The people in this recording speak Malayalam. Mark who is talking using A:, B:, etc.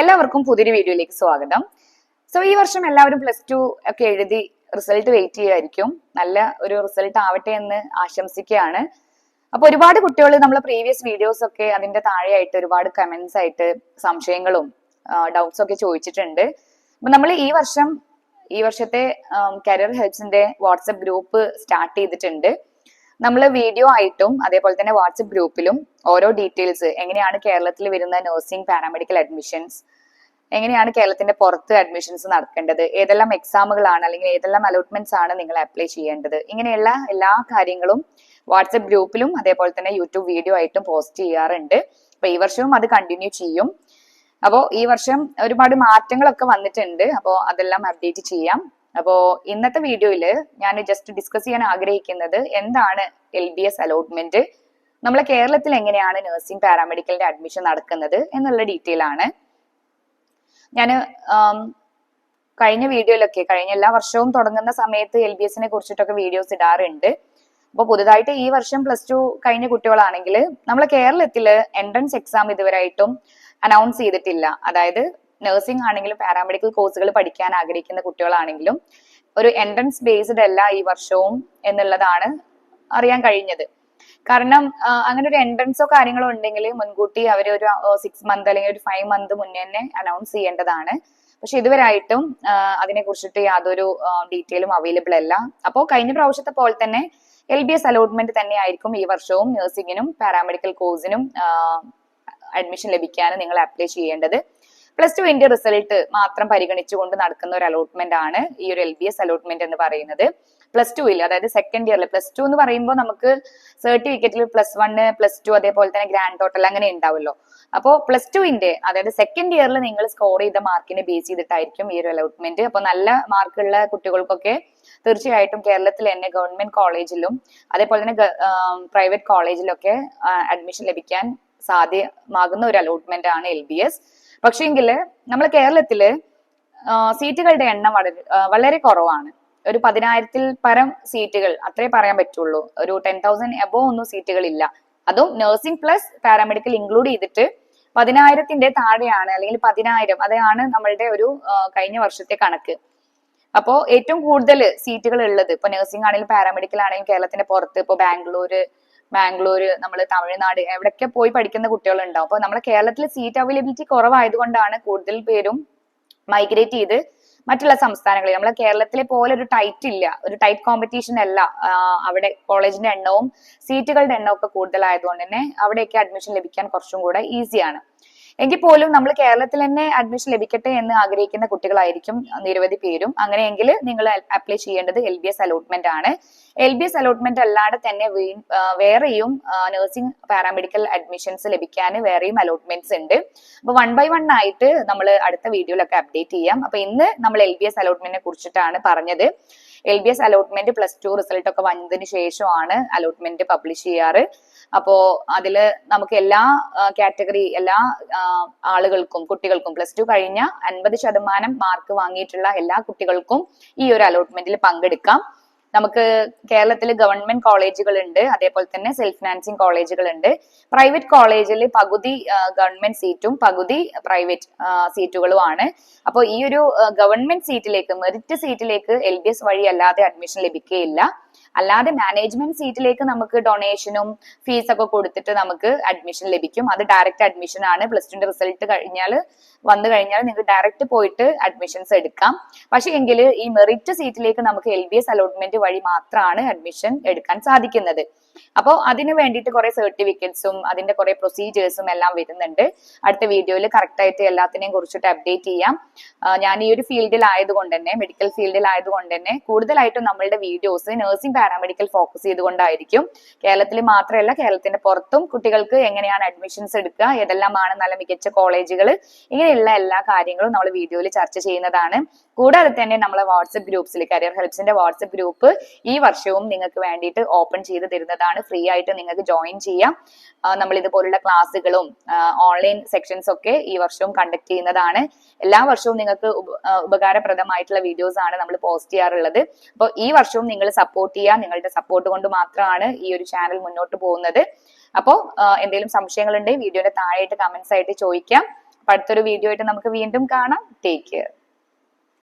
A: എല്ലാവർക്കും പുതിയൊരു വീഡിയോയിലേക്ക് സ്വാഗതം. സോ ഈ വർഷം എല്ലാവരും പ്ലസ് ടു ഒക്കെ എഴുതി റിസൾട്ട് വെയിറ്റ് ചെയ്യുമായിരിക്കും നല്ല ഒരു റിസൾട്ട് ആവട്ടെ എന്ന് ആശംസിക്കുകയാണ്. അപ്പൊ ഒരുപാട് കുട്ടികൾ നമ്മൾ പ്രീവിയസ് വീഡിയോസ് ഒക്കെ അതിന്റെ താഴെയായിട്ട് ഒരുപാട് കമന്റ്സ് ആയിട്ട് സംശയങ്ങളും ഡൗട്ട്സ് ഒക്കെ ചോദിച്ചിട്ടുണ്ട്. അപ്പൊ നമ്മൾ ഈ വർഷം ഈ വർഷത്തെ കരിയർ ഹെൽപ്സിന്റെ വാട്സപ്പ് ഗ്രൂപ്പ് സ്റ്റാർട്ട് ചെയ്തിട്ടുണ്ട്. നമ്മൾ വീഡിയോ ആയിട്ടും അതേപോലെ തന്നെ വാട്സപ്പ് ഗ്രൂപ്പിലും ഓരോ ഡീറ്റെയിൽസ് എങ്ങനെയാണ് കേരളത്തിൽ വരുന്ന നഴ്സിംഗ് പാരാമെഡിക്കൽ അഡ്മിഷൻസ് എങ്ങനെയാണ് കേരളത്തിന്റെ പുറത്ത് അഡ്മിഷൻസ് നടക്കേണ്ടത് ഏതെല്ലാം എക്സാമുകളാണ് അല്ലെങ്കിൽ ഏതെല്ലാം അലോട്ട്മെന്റ്സ് ആണ് നിങ്ങൾ അപ്ലൈ ചെയ്യേണ്ടത് ഇങ്ങനെയുള്ള എല്ലാ കാര്യങ്ങളും വാട്സപ്പ് ഗ്രൂപ്പിലും അതേപോലെ തന്നെ യൂട്യൂബ് വീഡിയോ ആയിട്ടും പോസ്റ്റ് ചെയ്യാറുണ്ട്. അപ്പൊ ഈ വർഷവും അത് കണ്ടിന്യൂ ചെയ്യും. അപ്പോൾ ഈ വർഷം ഒരുപാട് മാറ്റങ്ങളൊക്കെ വന്നിട്ടുണ്ട്. അപ്പോൾ അതെല്ലാം അപ്ഡേറ്റ് ചെയ്യാം. അപ്പോ ഇന്നത്തെ വീഡിയോയിൽ ഞാൻ ജസ്റ്റ് ഡിസ്കസ് ചെയ്യാൻ ആഗ്രഹിക്കുന്നത് എന്താണ് എൽ ബി എസ് അലോട്ട്മെന്റ് നമ്മളെ കേരളത്തിൽ എങ്ങനെയാണ് നഴ്സിംഗ് പാരാമെഡിക്കലിന്റെ അഡ്മിഷൻ നടക്കുന്നത് എന്നുള്ള ഡീറ്റെയിൽ ആണ്. ഞാൻ കഴിഞ്ഞ വീഡിയോയിലൊക്കെ കഴിഞ്ഞ എല്ലാ വർഷവും തുടങ്ങുന്ന സമയത്ത് എൽ ബി എസിനെ കുറിച്ചിട്ടൊക്കെ വീഡിയോസ് ഇടാറുണ്ട്. അപ്പോൾ പുതുതായിട്ട് ഈ വർഷം പ്ലസ് ടു കഴിഞ്ഞ കുട്ടികളാണെങ്കിൽ നമ്മളെ കേരളത്തിൽ എൻട്രൻസ് എക്സാം ഇതുവരെയായിട്ടും അനൗൺസ് ചെയ്തിട്ടില്ല. അതായത് നഴ്സിംഗ് ആണെങ്കിലും പാരാമെഡിക്കൽ കോഴ്സുകൾ പഠിക്കാൻ ആഗ്രഹിക്കുന്ന കുട്ടികളാണെങ്കിലും ഒരു എൻട്രൻസ് ബേസ്ഡ് അല്ല ഈ വർഷവും എന്നുള്ളതാണ് അറിയാൻ കഴിഞ്ഞത്. കാരണം അങ്ങനെ ഒരു എൻട്രൻസോ കാര്യങ്ങളോ ഉണ്ടെങ്കിൽ മുൻകൂട്ടി അവർ ഒരു സിക്സ് മന്ത് അല്ലെങ്കിൽ ഒരു ഫൈവ് മന്ത് മുന്നേ തന്നെ അനൗൺസ് ചെയ്യേണ്ടതാണ്. പക്ഷെ ഇതുവരായിട്ടും അതിനെ കുറിച്ചിട്ട് യാതൊരു ഡീറ്റെയിലും അവൈലബിൾ അല്ല. അപ്പോൾ കഴിഞ്ഞ പ്രാവശ്യത്തെ പോലെ തന്നെ എൽ ബി എസ് അലോട്ട്മെന്റ് തന്നെ ആയിരിക്കും ഈ വർഷവും നഴ്സിംഗിനും പാരാമെഡിക്കൽ കോഴ്സിനും അഡ്മിഷൻ ലഭിക്കാൻ നിങ്ങൾ അപ്ലൈ ചെയ്യേണ്ടത്. പ്ലസ് ടുവിന്റെ റിസൾട്ട് മാത്രം പരിഗണിച്ചുകൊണ്ട് നടക്കുന്ന ഒരു അലോട്ട്മെന്റ് ആണ് ഈ ഒരു എൽ ബി എസ് അലോട്ട്മെന്റ് എന്ന് പറയുന്നത്. പ്ലസ് ടുവിൽ അതായത് സെക്കൻഡ് ഇയറിൽ പ്ലസ് ടു എന്ന് പറയുമ്പോൾ നമുക്ക് സർട്ടിഫിക്കറ്റിൽ പ്ലസ് വണ് പ്ലസ് ടു അതേപോലെ തന്നെ ഗ്രാൻഡ് ടോട്ടൽ അങ്ങനെ ഉണ്ടാവുമല്ലോ. അപ്പോൾ പ്ലസ് ടുവിന്റെ അതായത് സെക്കൻഡ് ഇയറിൽ നിങ്ങൾ സ്കോർ ചെയ്ത മാർക്കിനെ ബേസ് ചെയ്തിട്ടായിരിക്കും ഈ ഒരു അലോട്ട്മെന്റ് അപ്പോൾ നല്ല മാർക്കുള്ള കുട്ടികൾക്കൊക്കെ തീർച്ചയായിട്ടും കേരളത്തിൽ തന്നെ ഗവൺമെന്റ് കോളേജിലും അതേപോലെ തന്നെ പ്രൈവറ്റ് കോളേജിലൊക്കെ അഡ്മിഷൻ ലഭിക്കാൻ സാധ്യമാകുന്ന ഒരു അലോട്ട്മെന്റ് ആണ് എൽ ബി എസ് പക്ഷേങ്കിൽ നമ്മൾ കേരളത്തിൽ സീറ്റുകളുടെ എണ്ണം വളരെ വളരെ കുറവാണ്. ഒരു പതിനായിരത്തിൽ പരം സീറ്റുകൾ അത്രേ പറയാൻ പറ്റുള്ളൂ. ഒരു ടെൻ തൗസൻഡ് എബോ ഒന്നും സീറ്റുകൾ ഇല്ല അതും നഴ്സിംഗ് പ്ലസ് പാരാമെഡിക്കൽ ഇൻക്ലൂഡ് ചെയ്തിട്ട് പതിനായിരത്തിന്റെ താഴെയാണ് അല്ലെങ്കിൽ പതിനായിരം അതാണ് നമ്മളുടെ ഒരു കഴിഞ്ഞ വർഷത്തെ കണക്ക്. അപ്പോൾ ഏറ്റവും കൂടുതൽ സീറ്റുകൾ ഉള്ളത് ഇപ്പൊ നഴ്സിംഗ് ആണെങ്കിലും പാരാമെഡിക്കൽ ആണെങ്കിലും കേരളത്തിന്റെ പുറത്ത് ഇപ്പൊ ബാംഗ്ലൂര് ബാംഗ്ലൂര് നമ്മൾ തമിഴ്നാട് എവിടെയൊക്കെ പോയി പഠിക്കുന്ന കുട്ടികളുണ്ടാവും. അപ്പൊ നമ്മുടെ കേരളത്തിൽ സീറ്റ് അവൈലബിലിറ്റി കുറവായതുകൊണ്ടാണ് കൂടുതൽ പേരും മൈഗ്രേറ്റ് ചെയ്ത് മറ്റുള്ള സംസ്ഥാനങ്ങളിൽ. നമ്മളെ കേരളത്തിലെ പോലെ ഒരു ടൈറ്റ് ഇല്ല. ഒരു ടൈറ്റ് കോമ്പറ്റീഷൻ അല്ല. അവിടെ കോളേജിന്റെ എണ്ണവും സീറ്റുകളുടെ എണ്ണവും ഒക്കെ കൂടുതലായതുകൊണ്ട് തന്നെ അവിടെയൊക്കെ അഡ്മിഷൻ ലഭിക്കാൻ കുറച്ചും കൂടെ ഈസിയാണ് എങ്കിൽ പോലും നമ്മൾ കേരളത്തിൽ തന്നെ അഡ്മിഷൻ ലഭിക്കട്ടെ എന്ന് ആഗ്രഹിക്കുന്ന കുട്ടികളായിരിക്കും നിരവധി പേരും. അങ്ങനെയെങ്കിൽ നിങ്ങൾ അപ്ലൈ ചെയ്യേണ്ടത് എൽ ബി എസ് അലോട്ട്മെന്റ് ആണ്. എൽ ബി എസ് അലോട്ട്മെന്റ് അല്ലാതെ തന്നെ വേറെയും നഴ്സിംഗ് പാരാമെഡിക്കൽ അഡ്മിഷൻസ് ലഭിക്കാൻ വേറെയും അലോട്ട്മെന്റ്സ് ഉണ്ട്. അപ്പൊ വൺ ബൈ വൺ ആയിട്ട് നമ്മൾ അടുത്ത വീഡിയോയിലൊക്കെ അപ്ഡേറ്റ് ചെയ്യാം. അപ്പൊ ഇന്ന് നമ്മൾ എൽ ബി എസ് അലോട്ട്മെന്റിനെ കുറിച്ചിട്ടാണ് പറഞ്ഞത്. L B S allotment plus two result ഒക്കെ വന്നതിന് ശേഷമാണ് അലോട്ട്മെന്റ് പബ്ലിഷ് ചെയ്യാറ്. അപ്പോ അതിൽ നമുക്ക് എല്ലാ കാറ്റഗറി എല്ലാ ആളുകൾക്കും കുട്ടികൾക്കും പ്ലസ് ടു കഴിഞ്ഞ അൻപത് ശതമാനം മാർക്ക് വാങ്ങിയിട്ടുള്ള എല്ലാ കുട്ടികൾക്കും ഈ ഒരു അലോട്ട്മെന്റിൽ പങ്കെടുക്കാം. നമുക്ക് കേരളത്തിൽ ഗവൺമെന്റ് കോളേജുകൾ ഉണ്ട് അതേപോലെ തന്നെ സെൽഫ് ഫിനാൻസിങ് കോളേജുകൾ ഉണ്ട് പ്രൈവറ്റ് കോളേജിൽ പകുതി ഗവൺമെന്റ് സീറ്റും പകുതി പ്രൈവറ്റ് സീറ്റുകളും ആണ്. അപ്പോൾ ഈ ഒരു ഗവൺമെന്റ് സീറ്റിലേക്ക് മെറിറ്റ് സീറ്റിലേക്ക് എൽ ബി എസ് വഴി അല്ലാതെ അഡ്മിഷൻ ലഭിക്കുകയില്ല അല്ലാതെ മാനേജ്മെന്റ് സീറ്റിലേക്ക് നമുക്ക് ഡൊണേഷനും ഫീസ് ഒക്കെ കൊടുത്തിട്ട് നമുക്ക് അഡ്മിഷൻ ലഭിക്കും. അത് ഡയറക്റ്റ് അഡ്മിഷൻ ആണ്. പ്ലസ് ടുന്റെ റിസൾട്ട് കഴിഞ്ഞാൽ വന്നു കഴിഞ്ഞാൽ നിങ്ങൾക്ക് ഡയറക്റ്റ് പോയിട്ട് അഡ്മിഷൻസ് എടുക്കാം. പക്ഷേ എങ്കിൽ ഈ മെറിറ്റ് സീറ്റിലേക്ക് നമുക്ക് എൽ ബി എസ് അലോട്ട്മെന്റ് വഴി മാത്രമാണ് അഡ്മിഷൻ എടുക്കാൻ സാധിക്കുന്നത്. അപ്പോൾ അതിന് വേണ്ടിയിട്ട് കുറെ സർട്ടിഫിക്കറ്റ്സും അതിന്റെ കുറെ പ്രൊസീജിയേഴ്സും എല്ലാം വരുന്നുണ്ട്. അടുത്ത വീഡിയോയിൽ കറക്റ്റ് ആയിട്ട് എല്ലാത്തിനെയും കുറിച്ചിട്ട് അപ്ഡേറ്റ് ചെയ്യാം. ഞാൻ ഈ ഒരു ഫീൽഡിൽ ആയതുകൊണ്ട് തന്നെ മെഡിക്കൽ ഫീൽഡിൽ ആയതുകൊണ്ട് തന്നെ കൂടുതലായിട്ടും നമ്മളുടെ വീഡിയോസ് നഴ്സിംഗ് പാരാമെഡിക്കൽ ഫോക്കസ് ചെയ്തുകൊണ്ടായിരിക്കും. കേരളത്തിൽ മാത്രമല്ല കേരളത്തിന്റെ പുറത്തും കുട്ടികൾക്ക് എങ്ങനെയാണ് അഡ്മിഷൻസ് എടുക്കുക ഏതെല്ലാമാണ് നല്ല മികച്ച കോളേജുകൾ ഇങ്ങനെയുള്ള എല്ലാ കാര്യങ്ങളും നമ്മൾ വീഡിയോയിൽ ചർച്ച ചെയ്യുന്നതാണ്. കൂടാതെ തന്നെ നമ്മളെ വാട്സപ്പ് ഗ്രൂപ്പ്സിൽ കരിയർ ഹെൽപ്സിന്റെ വാട്സപ്പ് ഗ്രൂപ്പ് ഈ വർഷവും നിങ്ങൾക്ക് വേണ്ടിയിട്ട് ഓപ്പൺ ചെയ്ത് തരുന്നതാണ്. ഫ്രീ ആയിട്ട് നിങ്ങൾക്ക് ജോയിൻ ചെയ്യാം. നമ്മൾ ഇതുപോലുള്ള ക്ലാസ്സുകളും ഓൺലൈൻ സെക്ഷൻസ് ഒക്കെ ഈ വർഷവും കണ്ടക്ട് ചെയ്യുന്നതാണ്. എല്ലാ വർഷവും നിങ്ങൾക്ക് ഉപകാരപ്രദമായിട്ടുള്ള വീഡിയോസ് ആണ് നമ്മൾ പോസ്റ്റ് ചെയ്യാറുള്ളത്. അപ്പോൾ ഈ വർഷവും നിങ്ങൾ സപ്പോർട്ട് ചെയ്യുക. നിങ്ങളുടെ സപ്പോർട്ട് കൊണ്ട് മാത്രമാണ് ഈ ഒരു ചാനൽ മുന്നോട്ട് പോകുന്നത്. അപ്പോൾ എന്തെങ്കിലും സംശയങ്ങൾ ഉണ്ടെങ്കിൽ വീഡിയോയുടെ താഴെയായിട്ട് കമന്റ്സ് ആയിട്ട് ചോദിക്കാം. അടുത്തൊരു വീഡിയോ ആയിട്ട് നമുക്ക് വീണ്ടും കാണാം. Take care